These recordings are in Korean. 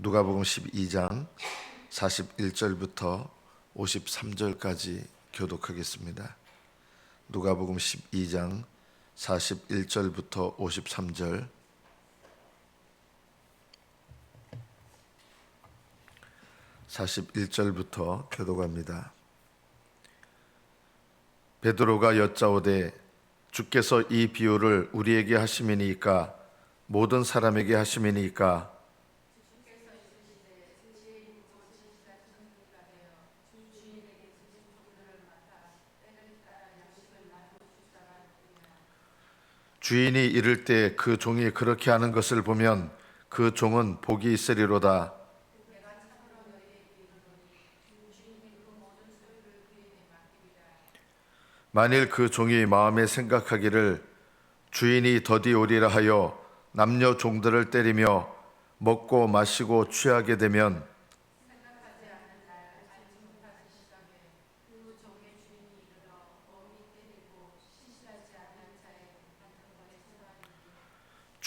누가복음 12장 41절부터 53절까지 교독하겠습니다. 누가복음 12장 41절부터 53절 (41절부터) 교독합니다. 베드로가 여짜오되 주께서 이 비유를 우리에게 하심이니까 모든 사람에게 하심이니까 주인이 이를 때 그 종이 그렇게 하는 것을 보면 그 종은 복이 있으리로다. 만일 그 종이 마음에 생각하기를 주인이 더디 오리라 하여 남녀 종들을 때리며 먹고 마시고 취하게 되면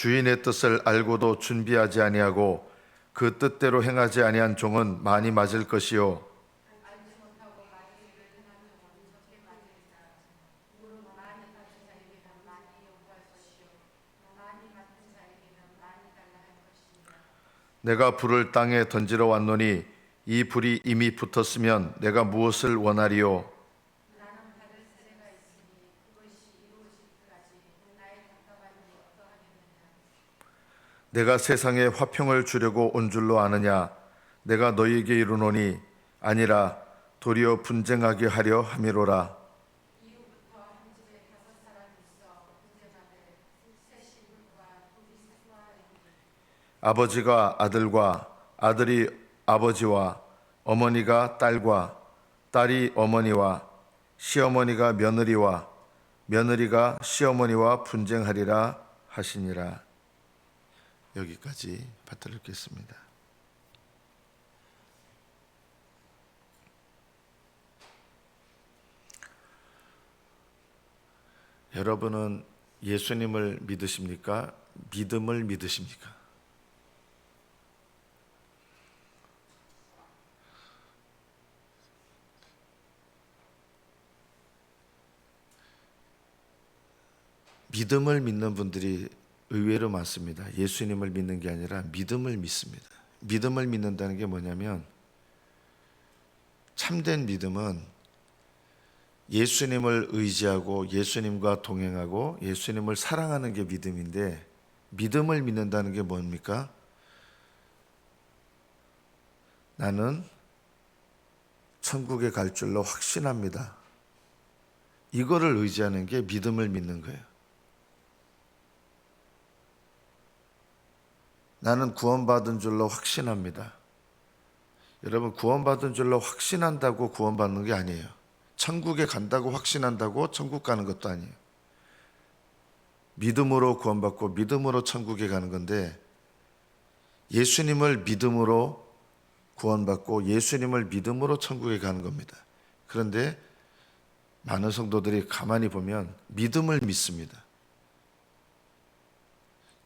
주인의 뜻을 알고도 준비하지 아니하고 그 뜻대로 행하지 아니한 종은 많이 맞을 것이요. 내가 불을 땅에 던지러 왔노니 이 불이 이미 붙었으면 내가 무엇을 원하리요 내가 세상에 화평을 주려고 온 줄로 아느냐? 내가 너희에게 이르노니 아니라 도리어 분쟁하게 하려 함이로라. 아버지가 아들과 아들이 아버지와 어머니가 딸과 딸이 어머니와 시어머니가 며느리와 며느리가 시어머니와 분쟁하리라 하시니라 여기까지 받들어 읽겠습니다. 여러분은 예수님을 믿으십니까? 믿음을 믿으십니까? 믿음을 믿는 분들이 의외로 많습니다. 예수님을 믿는 게 아니라 믿음을 믿습니다. 믿음을 믿는다는 게 뭐냐면 참된 믿음은 예수님을 의지하고 예수님과 동행하고 예수님을 사랑하는 게 믿음인데 믿음을 믿는다는 게 뭡니까? 나는 천국에 갈 줄로 확신합니다. 이거를 의지하는 게 믿음을 믿는 거예요. 나는 구원받은 줄로 확신합니다. 여러분, 구원받은 줄로 확신한다고 구원받는 게 아니에요. 천국에 간다고 확신한다고 천국 가는 것도 아니에요. 믿음으로 구원받고 믿음으로 천국에 가는 건데 예수님을 믿음으로 구원받고 예수님을 믿음으로 천국에 가는 겁니다. 그런데 많은 성도들이 가만히 보면 믿음을 믿습니다.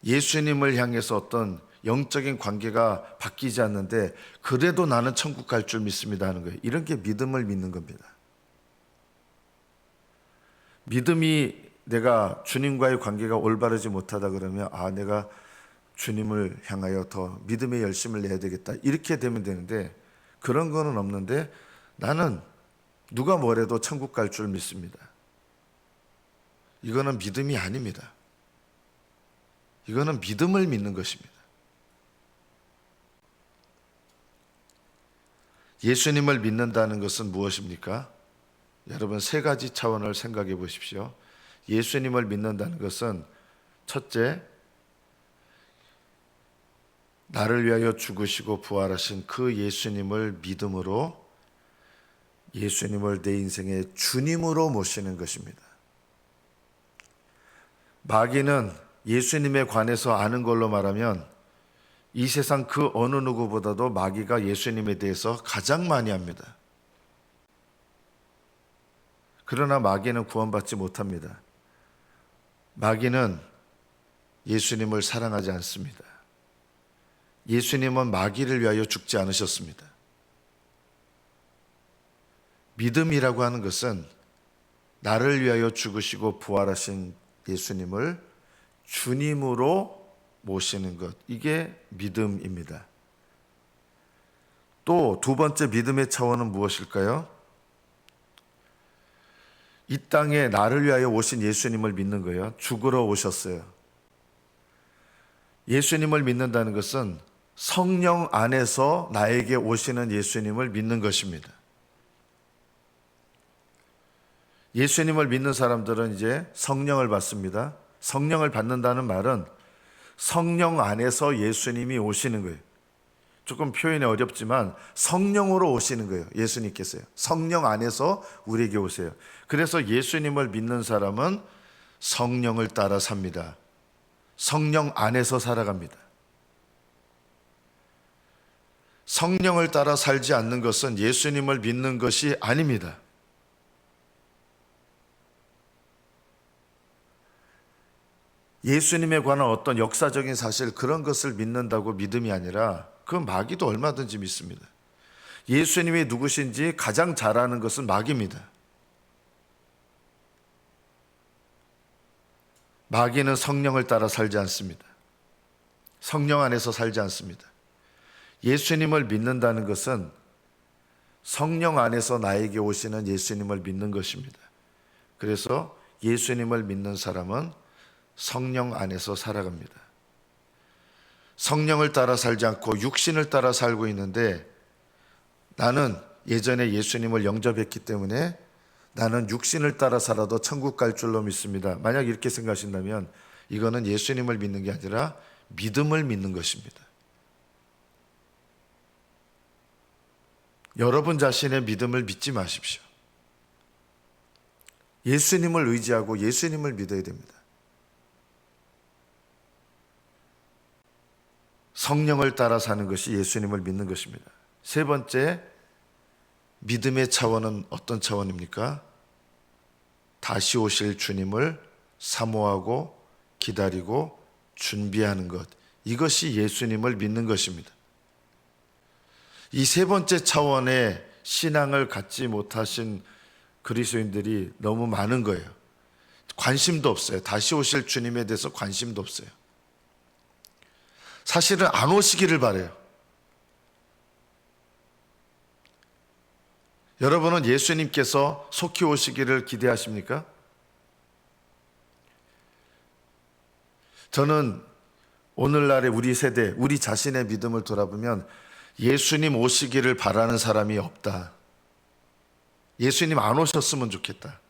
예수님을 향해서 어떤 영적인 관계가 바뀌지 않는데 그래도 나는 천국 갈 줄 믿습니다 하는 거예요. 이런 게 믿음을 믿는 겁니다. 믿음이 내가 주님과의 관계가 올바르지 못하다 그러면 아 내가 주님을 향하여 더 믿음의 열심을 내야 되겠다 이렇게 되면 되는데 그런 거는 없는데 나는 누가 뭐래도 천국 갈 줄 믿습니다. 이거는 믿음이 아닙니다. 이거는 믿음을 믿는 것입니다. 예수님을 믿는다는 것은 무엇입니까? 여러분 세 가지 차원을 생각해 보십시오. 예수님을 믿는다는 것은 첫째, 나를 위하여 죽으시고 부활하신 그 예수님을 믿음으로 예수님을 내 인생의 주님으로 모시는 것입니다. 마귀는 예수님에 관해서 아는 걸로 말하면 이 세상 그 어느 누구보다도 마귀가 예수님에 대해서 가장 많이 합니다. 그러나 마귀는 구원받지 못합니다. 마귀는 예수님을 사랑하지 않습니다. 예수님은 마귀를 위하여 죽지 않으셨습니다. 믿음이라고 하는 것은 나를 위하여 죽으시고 부활하신 예수님을 주님으로 모시는 것. 이게 믿음입니다. 또 두 번째 믿음의 차원은 무엇일까요? 이 땅에 나를 위하여 오신 예수님을 믿는 거예요. 죽으러 오셨어요. 예수님을 믿는다는 것은 성령 안에서 나에게 오시는 예수님을 믿는 것입니다. 예수님을 믿는 사람들은 이제 성령을 받습니다. 성령을 받는다는 말은 성령 안에서 예수님이 오시는 거예요. 조금 표현이 어렵지만 성령으로 오시는 거예요. 예수님께서요. 성령 안에서 우리에게 오세요. 그래서 예수님을 믿는 사람은 성령을 따라 삽니다. 성령 안에서 살아갑니다. 성령을 따라 살지 않는 것은 예수님을 믿는 것이 아닙니다. 예수님에 관한 어떤 역사적인 사실 그런 것을 믿는다고 믿음이 아니라 그 마귀도 얼마든지 믿습니다. 예수님이 누구신지 가장 잘 아는 것은 마귀입니다. 마귀는 성령을 따라 살지 않습니다. 성령 안에서 살지 않습니다. 예수님을 믿는다는 것은 성령 안에서 나에게 오시는 예수님을 믿는 것입니다. 그래서 예수님을 믿는 사람은 성령 안에서 살아갑니다. 성령을 따라 살지 않고 육신을 따라 살고 있는데 나는 예전에 예수님을 영접했기 때문에 나는 육신을 따라 살아도 천국 갈 줄로 믿습니다. 만약 이렇게 생각하신다면 이거는 예수님을 믿는 게 아니라 믿음을 믿는 것입니다. 여러분 자신의 믿음을 믿지 마십시오. 예수님을 의지하고 예수님을 믿어야 됩니다. 성령을 따라 사는 것이 예수님을 믿는 것입니다. 세 번째, 믿음의 차원은 어떤 차원입니까? 다시 오실 주님을 사모하고 기다리고 준비하는 것. 이것이 예수님을 믿는 것입니다. 이 세 번째 차원의 신앙을 갖지 못하신 그리스도인들이 너무 많은 거예요. 관심도 없어요. 다시 오실 주님에 대해서 관심도 없어요. 사실은 안 오시기를 바래요. 여러분은 예수님께서 속히 오시기를 기대하십니까? 저는 오늘날의 우리 세대, 우리 자신의 믿음을 돌아보면 예수님 오시기를 바라는 사람이 없다. 예수님 안 오셨으면 좋겠다.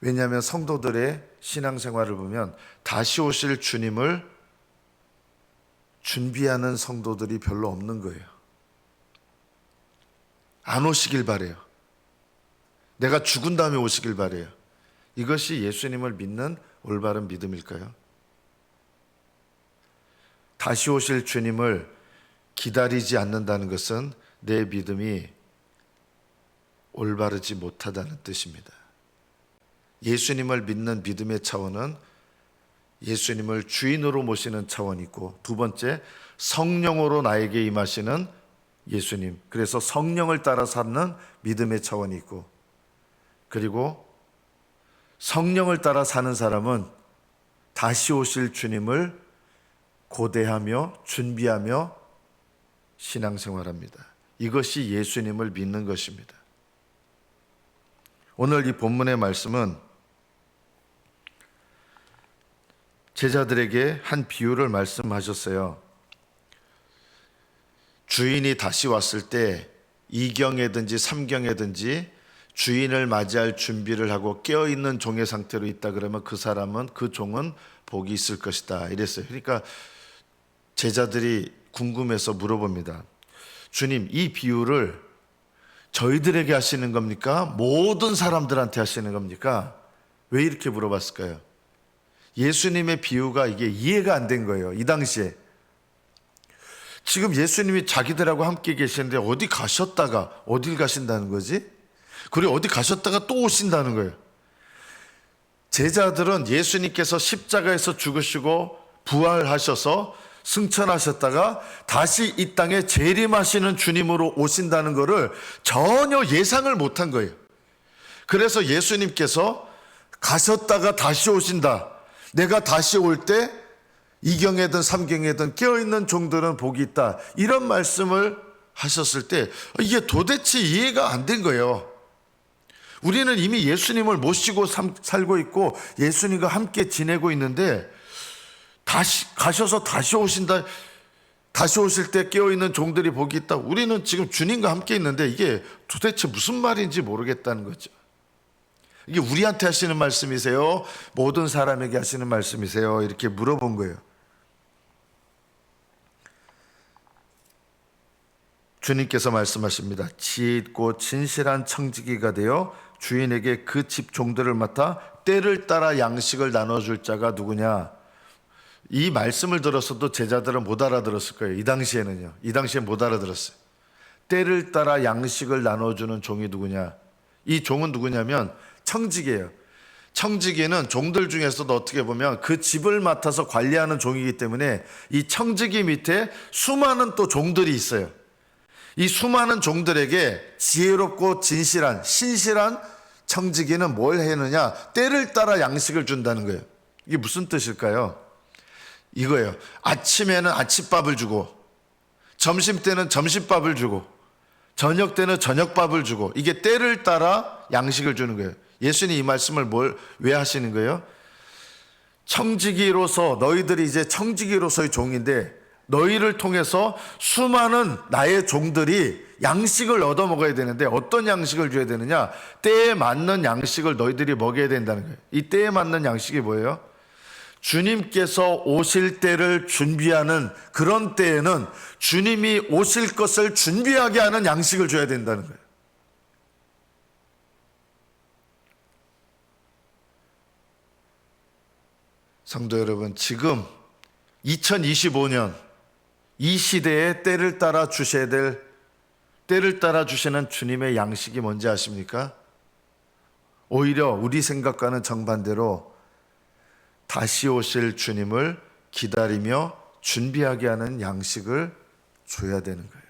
왜냐하면 성도들의 신앙생활을 보면 다시 오실 주님을 준비하는 성도들이 별로 없는 거예요. 안 오시길 바래요. 내가 죽은 다음에 오시길 바래요. 이것이 예수님을 믿는 올바른 믿음일까요? 다시 오실 주님을 기다리지 않는다는 것은 내 믿음이 올바르지 못하다는 뜻입니다. 예수님을 믿는 믿음의 차원은 예수님을 주인으로 모시는 차원이 있고 두 번째 성령으로 나에게 임하시는 예수님. 그래서 성령을 따라 사는 믿음의 차원이 있고 그리고 성령을 따라 사는 사람은 다시 오실 주님을 고대하며 준비하며 신앙생활합니다. 이것이 예수님을 믿는 것입니다. 오늘 이 본문의 말씀은 제자들에게 한 비유를 말씀하셨어요. 주인이 다시 왔을 때 2경에든지 3경에든지 주인을 맞이할 준비를 하고 깨어 있는 종의 상태로 있다 그러면 그 사람은 그 종은 복이 있을 것이다. 이랬어요. 그러니까 제자들이 궁금해서 물어봅니다. 주님, 이 비유를 저희들에게 하시는 겁니까? 모든 사람들한테 하시는 겁니까? 왜 이렇게 물어봤을까요? 예수님의 비유가 이게 이해가 안 된 거예요. 이 당시에. 지금 예수님이 자기들하고 함께 계시는데 어디 가셨다가 어딜 가신다는 거지? 그리고 어디 가셨다가 또 오신다는 거예요. 제자들은 예수님께서 십자가에서 죽으시고 부활하셔서 승천하셨다가 다시 이 땅에 재림하시는 주님으로 오신다는 것을 전혀 예상을 못한 거예요. 그래서 예수님께서 가셨다가 다시 오신다. 내가 다시 올 때 이경에든 삼경에든 깨어있는 종들은 복이 있다. 이런 말씀을 하셨을 때 이게 도대체 이해가 안 된 거예요. 우리는 이미 예수님을 모시고 삼- 살고 있고 예수님과 함께 지내고 있는데 다시 가셔서 다시 오신다. 다시 오실 때 깨어있는 종들이 복이 있다. 우리는 지금 주님과 함께 있는데 이게 도대체 무슨 말인지 모르겠다는 거죠. 이게 우리한테 하시는 말씀이세요? 모든 사람에게 하시는 말씀이세요? 이렇게 물어본 거예요. 주님께서 말씀하십니다. 지혜 있고 진실한 청지기가 되어 주인에게 그 집 종들을 맡아 때를 따라 양식을 나눠줄 자가 누구냐? 이 말씀을 들었어도 제자들은 못 알아들었을 거예요. 이 당시에는요. 이 당시에 못 알아들었어요. 때를 따라 양식을 나눠주는 종이 누구냐? 이 종은 누구냐면 청지기예요. 청지기는 종들 중에서도 어떻게 보면 그 집을 맡아서 관리하는 종이기 때문에 이 청지기 밑에 수많은 또 종들이 있어요. 이 수많은 종들에게 지혜롭고 진실한 신실한 청지기는 뭘 해느냐? 때를 따라 양식을 준다는 거예요. 이게 무슨 뜻일까요? 이거예요. 아침에는 아침밥을 주고 점심 때는 점심밥을 주고 저녁 때는 저녁밥을 주고 이게 때를 따라 양식을 주는 거예요. 예수님 이 말씀을 뭘 왜 하시는 거예요? 청지기로서 너희들이 이제 청지기로서의 종인데 너희를 통해서 수많은 나의 종들이 양식을 얻어 먹어야 되는데 어떤 양식을 줘야 되느냐? 때에 맞는 양식을 너희들이 먹여야 된다는 거예요. 이 때에 맞는 양식이 뭐예요? 주님께서 오실 때를 준비하는 그런 때에는 주님이 오실 것을 준비하게 하는 양식을 줘야 된다는 거예요. 성도 여러분, 지금 2025년 이 시대에 때를 따라 주셔야 될 때를 따라 주시는 주님의 양식이 뭔지 아십니까? 오히려 우리 생각과는 정반대로 다시 오실 주님을 기다리며 준비하게 하는 양식을 줘야 되는 거예요.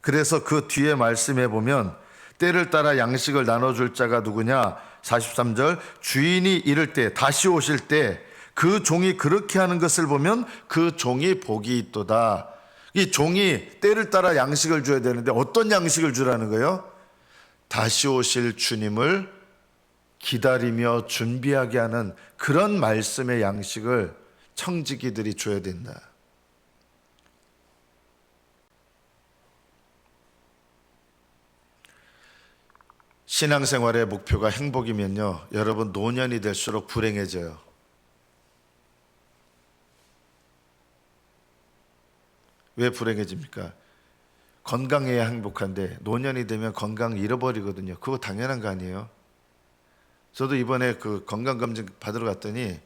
그래서 그 뒤에 말씀해 보면 때를 따라 양식을 나눠줄 자가 누구냐? 43절 주인이 이를 때 다시 오실 때 그 종이 그렇게 하는 것을 보면 그 종이 복이 있도다. 이 종이 때를 따라 양식을 줘야 되는데 어떤 양식을 주라는 거예요? 다시 오실 주님을 기다리며 준비하게 하는 그런 말씀의 양식을 청지기들이 줘야 된다. 신앙생활의 목표가 행복이면요, 여러분 노년이 될수록 불행해져요. 왜 불행해집니까? 건강해야 행복한데 노년이 되면 건강 잃어버리거든요. 그거 당연한 거 아니에요? 저도 이번에 그 건강검진 받으러 갔더니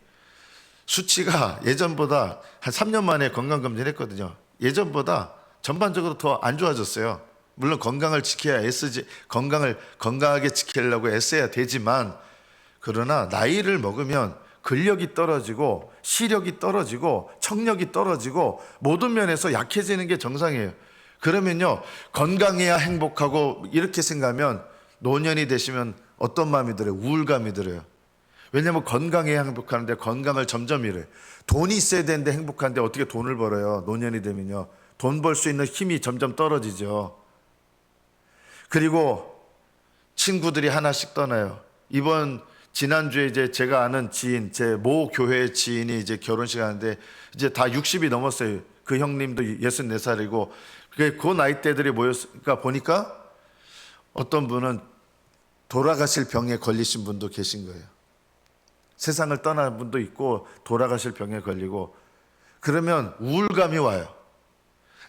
수치가 예전보다 한 3년 만에 건강검진 했거든요. 예전보다 전반적으로 더 안 좋아졌어요. 물론 건강을 지켜야 애쓰지, 건강을 건강하게 지키려고 애써야 되지만, 그러나 나이를 먹으면 근력이 떨어지고, 시력이 떨어지고, 청력이 떨어지고, 모든 면에서 약해지는 게 정상이에요. 그러면요, 건강해야 행복하고, 이렇게 생각하면 노년이 되시면 어떤 마음이 들어요? 우울감이 들어요. 왜냐하면 건강해야 행복하는데 건강을 점점 잃어요. 돈이 있어야 되는데 행복한데 어떻게 돈을 벌어요? 노년이 되면요. 돈 벌 수 있는 힘이 점점 떨어지죠. 그리고 친구들이 하나씩 떠나요. 이번 지난주에 이제 제가 아는 지인, 제 모 교회 지인이 이제 결혼식 하는데 이제 다 60이 넘었어요. 그 형님도 64살이고 그 나이대들이 모였으니까 보니까 어떤 분은 돌아가실 병에 걸리신 분도 계신 거예요. 세상을 떠난 분도 있고 돌아가실 병에 걸리고 그러면 우울감이 와요.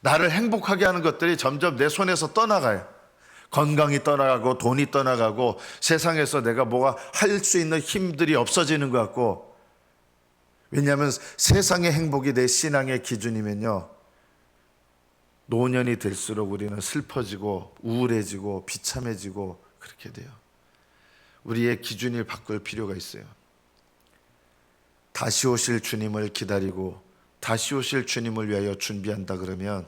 나를 행복하게 하는 것들이 점점 내 손에서 떠나가요. 건강이 떠나가고 돈이 떠나가고 세상에서 내가 뭐가 할 수 있는 힘들이 없어지는 것 같고 왜냐하면 세상의 행복이 내 신앙의 기준이면요. 노년이 될수록 우리는 슬퍼지고 우울해지고 비참해지고 그렇게 돼요. 우리의 기준을 바꿀 필요가 있어요. 다시 오실 주님을 기다리고 다시 오실 주님을 위하여 준비한다 그러면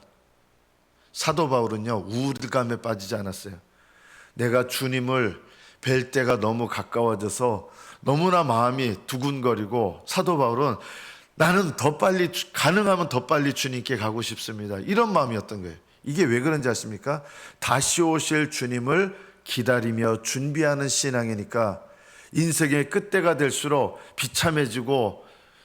사도 바울은요 우울감에 빠지지 않았어요. 내가 주님을 뵐 때가 너무 가까워져서 너무나 마음이 두근거리고 사도 바울은 나는 더 빨리 주- 가능하면 더 빨리 주님께 가고 싶습니다. 이런 마음이었던 거예요. 이게 왜 그런지 아십니까? 다시 오실 주님을 기다리며 준비하는 신앙이니까 인생의 끝때가 될수록 비참해지고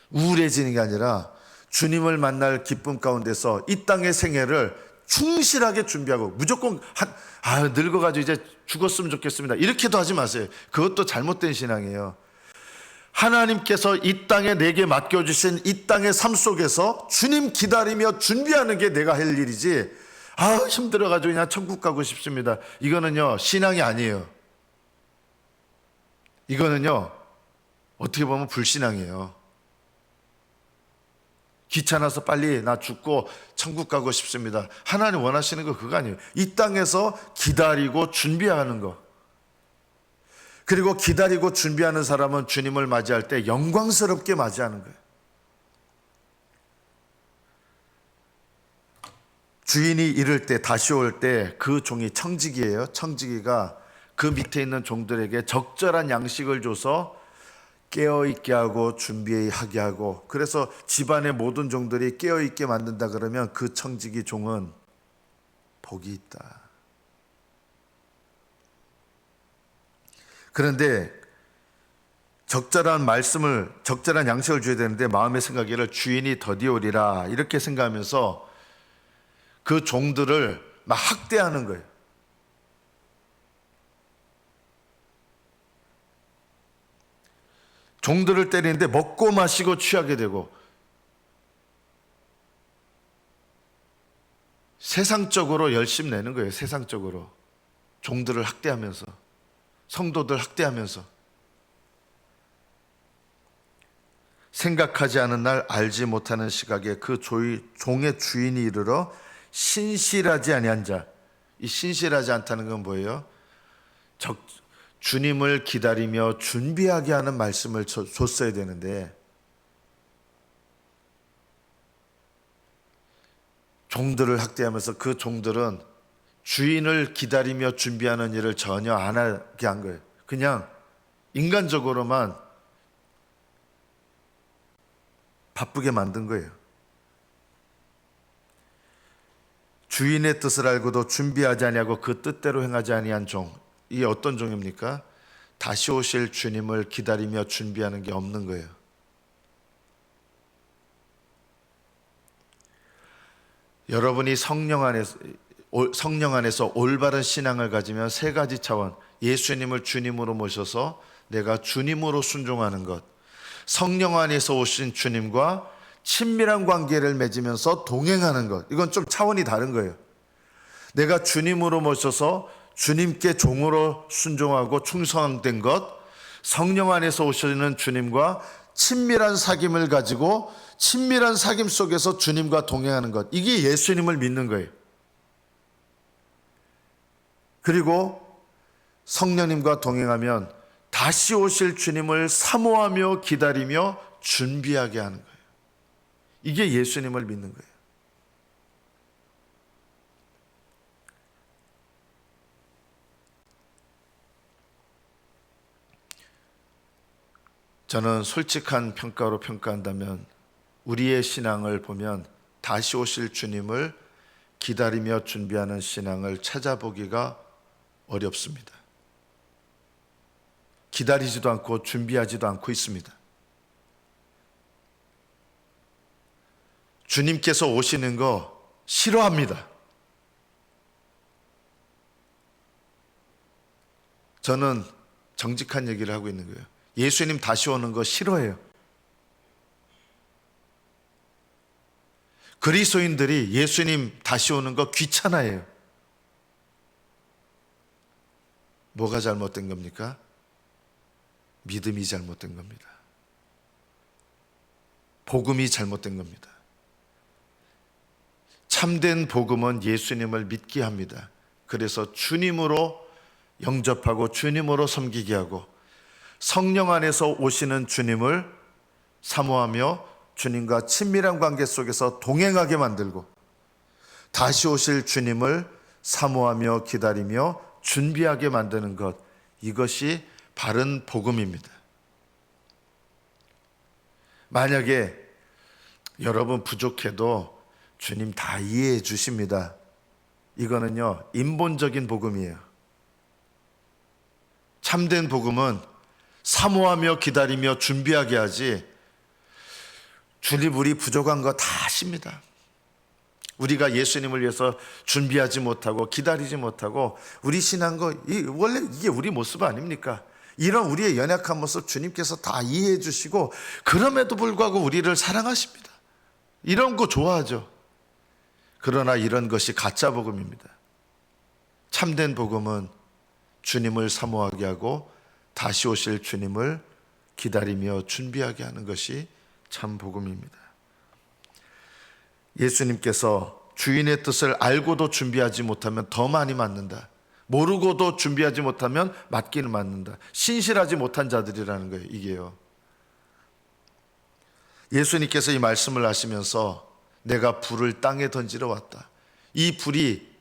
우울해지는 게 아니라 주님을 만날 기쁨 가운데서 이 땅의 생애를 충실하게 준비하고 무조건 한, 아, 늙어가지고 이제 죽었으면 좋겠습니다. 이렇게도 하지 마세요. 그것도 잘못된 신앙이에요. 하나님께서 이 땅에 내게 맡겨주신 이 땅의 삶 속에서 주님 기다리며 준비하는 게 내가 할 일이지. 아, 힘들어가지고 그냥 천국 가고 싶습니다. 이거는요, 신앙이 아니에요. 이거는요, 어떻게 보면 불신앙이에요. 귀찮아서 빨리 나 죽고 천국 가고 싶습니다. 하나님 원하시는 거 그거 아니에요. 이 땅에서 기다리고 준비하는 거. 그리고 기다리고 준비하는 사람은 주님을 맞이할 때 영광스럽게 맞이하는 거예요. 주인이 이를 때 다시 올 때 그 종이 청지기예요. 청지기가 그 밑에 있는 종들에게 적절한 양식을 줘서 깨어 있게 하고 준비하게 하고 그래서 집안의 모든 종들이 깨어 있게 만든다 그러면 그 청지기 종은 복이 있다. 그런데 적절한 말씀을 적절한 양식을 줘야 되는데 마음의 생각에를 주인이 더디오리라 이렇게 생각하면서 그 종들을 막 학대하는 거예요. 종들을 때리는데 먹고 마시고 취하게 되고 세상적으로 열심 내는 거예요. 세상적으로 종들을 학대하면서 성도들 학대하면서 생각하지 않은 날 알지 못하는 시각에 그 조이, 종의 주인이 이르러 신실하지 아니한 자. 이 신실하지 않다는 건 뭐예요? 적, 주님을 기다리며 준비하게 하는 말씀을 줘- 줬어야 되는데 종들을 학대하면서 그 종들은 주인을 기다리며 준비하는 일을 전혀 안 하게 한 거예요. 그냥 인간적으로만 바쁘게 만든 거예요. 주인의 뜻을 알고도 준비하지 아니하고 그 뜻대로 행하지 아니한 종. 이게 어떤 종입니까? 다시 오실 주님을 기다리며 준비하는 게 없는 거예요. 여러분이 성령 안에서 올- 성령 안에서 올바른 신앙을 가지면 세 가지 차원 예수님을 주님으로 모셔서 내가 주님으로 순종하는 것 성령 안에서 오신 주님과 친밀한 관계를 맺으면서 동행하는 것 이건 좀 차원이 다른 거예요. 내가 주님으로 모셔서 주님께 종으로 순종하고 충성된 것, 성령 안에서 오시는 주님과 친밀한 사귐을 가지고 친밀한 사귐 속에서 주님과 동행하는 것. 이게 예수님을 믿는 거예요. 그리고 성령님과 동행하면 다시 오실 주님을 사모하며 기다리며 준비하게 하는 거예요. 이게 예수님을 믿는 거예요. 저는 솔직한 평가로 평가한다면 우리의 신앙을 보면 다시 오실 주님을 기다리며 준비하는 신앙을 찾아보기가 어렵습니다. 기다리지도 않고 준비하지도 않고 있습니다. 주님께서 오시는 거 싫어합니다. 저는 정직한 얘기를 하고 있는 거예요. 예수님 다시 오는 거 싫어해요. 그리스도인들이 예수님 다시 오는 거 귀찮아해요. 뭐가 잘못된 겁니까? 믿음이 잘못된 겁니다. 복음이 잘못된 겁니다. 참된 복음은 예수님을 믿게 합니다. 그래서 주님으로 영접하고 주님으로 섬기게 하고 성령 안에서 오시는 주님을 사모하며 주님과 친밀한 관계 속에서 동행하게 만들고 다시 오실 주님을 사모하며 기다리며 준비하게 만드는 것 이것이 바른 복음입니다. 만약에 여러분 부족해도 주님 다 이해해 주십니다. 이거는요, 인본적인 복음이에요. 참된 복음은 사모하며 기다리며 준비하게 하지, 주님 우리 부족한 거 다 아십니다. 우리가 예수님을 위해서 준비하지 못하고 기다리지 못하고 우리 신앙거 이 원래 이게 우리 모습 아닙니까? 이런 우리의 연약한 모습 주님께서 다 이해해 주시고 그럼에도 불구하고 우리를 사랑하십니다. 이런 거 좋아하죠. 그러나 이런 것이 가짜 복음입니다. 참된 복음은 주님을 사모하게 하고 다시 오실 주님을 기다리며 준비하게 하는 것이 참 복음입니다. 예수님께서 주인의 뜻을 알고도 준비하지 못하면 더 많이 맞는다. 모르고도 준비하지 못하면 맞기는 맞는다. 신실하지 못한 자들이라는 거예요, 이게요. 예수님께서 이 말씀을 하시면서 내가 불을 땅에 던지러 왔다. 이 불이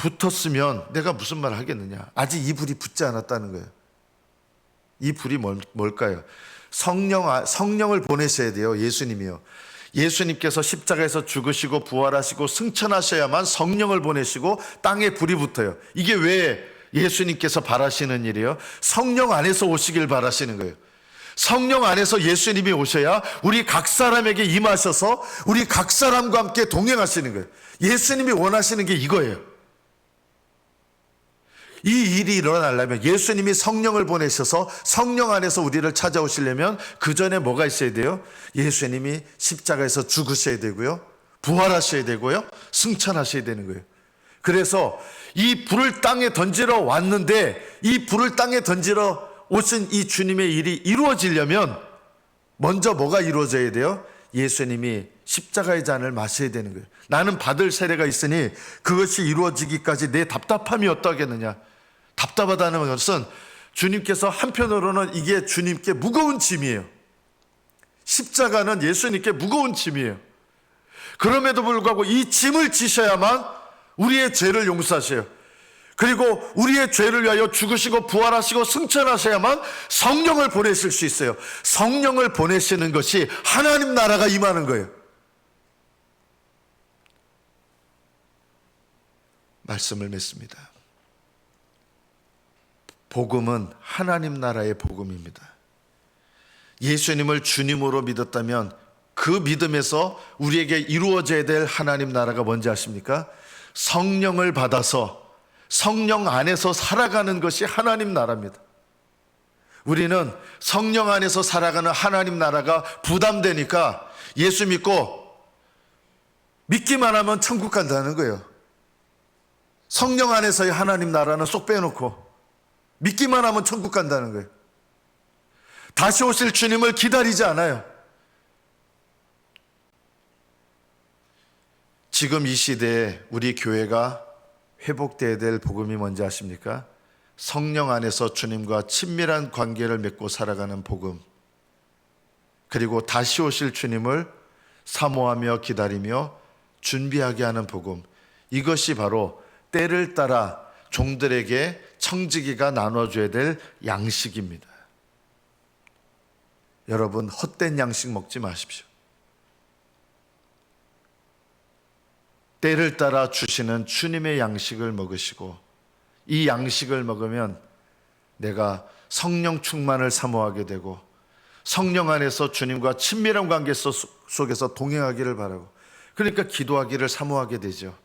붙었으면 내가 무슨 말 하겠느냐. 아직 이 불이 붙지 않았다는 거예요. 이 불이 뭘, 뭘까요? 성령, 아- 성령을 보내셔야 돼요. 예수님이요. 예수님께서 십자가에서 죽으시고 부활하시고 승천하셔야만 성령을 보내시고 땅에 불이 붙어요. 이게 왜 예수님께서 바라시는 일이에요? 성령 안에서 오시길 바라시는 거예요. 성령 안에서 예수님이 오셔야 우리 각 사람에게 임하셔서 우리 각 사람과 함께 동행하시는 거예요. 예수님이 원하시는 게 이거예요. 이 일이 일어나려면 예수님이 성령을 보내셔서 성령 안에서 우리를 찾아오시려면 그 전에 뭐가 있어야 돼요? 예수님이 십자가에서 죽으셔야 되고요. 부활하셔야 되고요. 승천하셔야 되는 거예요. 그래서 이 불을 땅에 던지러 왔는데 이 불을 땅에 던지러 오신 이 주님의 일이 이루어지려면 먼저 뭐가 이루어져야 돼요? 예수님이 십자가의 잔을 마셔야 되는 거예요. 나는 받을 세례가 있으니 그것이 이루어지기까지 내 답답함이 어떠하겠느냐? 답답하다는 것은 주님께서 한편으로는 이게 주님께 무거운 짐이에요. 십자가는 예수님께 무거운 짐이에요. 그럼에도 불구하고 이 짐을 지셔야만 우리의 죄를 용서하셔요. 그리고 우리의 죄를 위하여 죽으시고 부활하시고 승천하셔야만 성령을 보내실 수 있어요. 성령을 보내시는 것이 하나님 나라가 임하는 거예요. 말씀을 맺습니다. 복음은 하나님 나라의 복음입니다. 예수님을 주님으로 믿었다면 그 믿음에서 우리에게 이루어져야 될 하나님 나라가 뭔지 아십니까? 성령을 받아서 성령 안에서 살아가는 것이 하나님 나라입니다. 우리는 성령 안에서 살아가는 하나님 나라가 부담되니까 예수 믿고 믿기만 하면 천국 간다는 거예요. 성령 안에서의 하나님 나라는 쏙 빼놓고 믿기만 하면 천국 간다는 거예요. 다시 오실 주님을 기다리지 않아요. 지금 이 시대에 우리 교회가 회복돼야 될 복음이 뭔지 아십니까? 성령 안에서 주님과 친밀한 관계를 맺고 살아가는 복음. 그리고 다시 오실 주님을 사모하며 기다리며 준비하게 하는 복음. 이것이 바로 때를 따라 종들에게 청지기가 나눠줘야 될 양식입니다. 여러분, 헛된 양식 먹지 마십시오. 때를 따라 주시는 주님의 양식을 먹으시고 이 양식을 먹으면 내가 성령 충만을 사모하게 되고 성령 안에서 주님과 친밀한 관계 속- 속에서 동행하기를 바라고 그러니까 기도하기를 사모하게 되죠.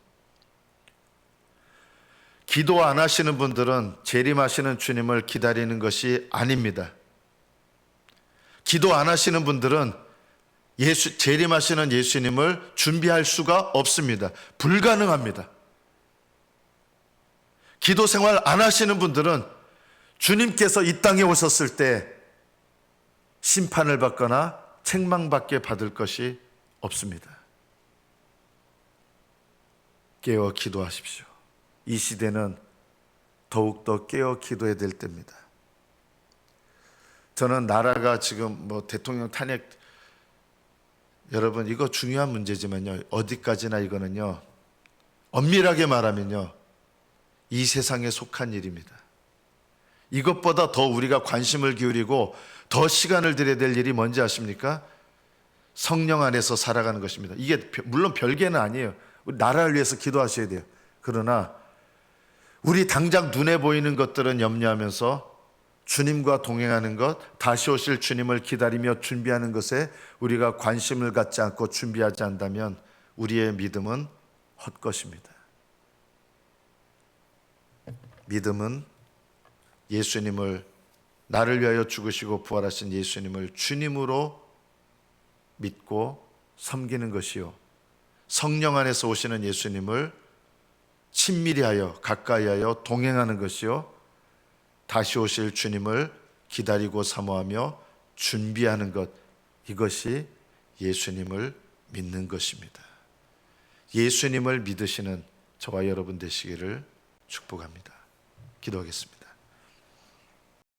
기도 안 하시는 분들은 재림하시는 주님을 기다리는 것이 아닙니다. 기도 안 하시는 분들은 예수, 재림하시는 예수님을 준비할 수가 없습니다. 불가능합니다. 기도 생활 안 하시는 분들은 주님께서 이 땅에 오셨을 때 심판을 받거나 책망받게 받을 것이 없습니다. 깨어 기도하십시오. 이 시대는 더욱더 깨어 기도해야 될 때입니다. 저는 나라가 지금 뭐 대통령 탄핵 여러분 이거 중요한 문제지만요. 어디까지나 이거는요. 엄밀하게 말하면요. 이 세상에 속한 일입니다. 이것보다 더 우리가 관심을 기울이고 더 시간을 들여야 될 일이 뭔지 아십니까? 성령 안에서 살아가는 것입니다. 이게 벼- 물론 별개는 아니에요. 나라를 위해서 기도하셔야 돼요. 그러나 우리 당장 눈에 보이는 것들은 염려하면서 주님과 동행하는 것, 다시 오실 주님을 기다리며 준비하는 것에 우리가 관심을 갖지 않고 준비하지 않다면 우리의 믿음은 헛것입니다. 믿음은 예수님을 나를 위하여 죽으시고 부활하신 예수님을 주님으로 믿고 섬기는 것이요. 성령 안에서 오시는 예수님을 친밀히 하여 가까이 하여 동행하는 것이요. 다시 오실 주님을 기다리고 사모하며 준비하는 것 이것이 예수님을 믿는 것입니다. 예수님을 믿으시는 저와 여러분 되시기를 축복합니다. 기도하겠습니다.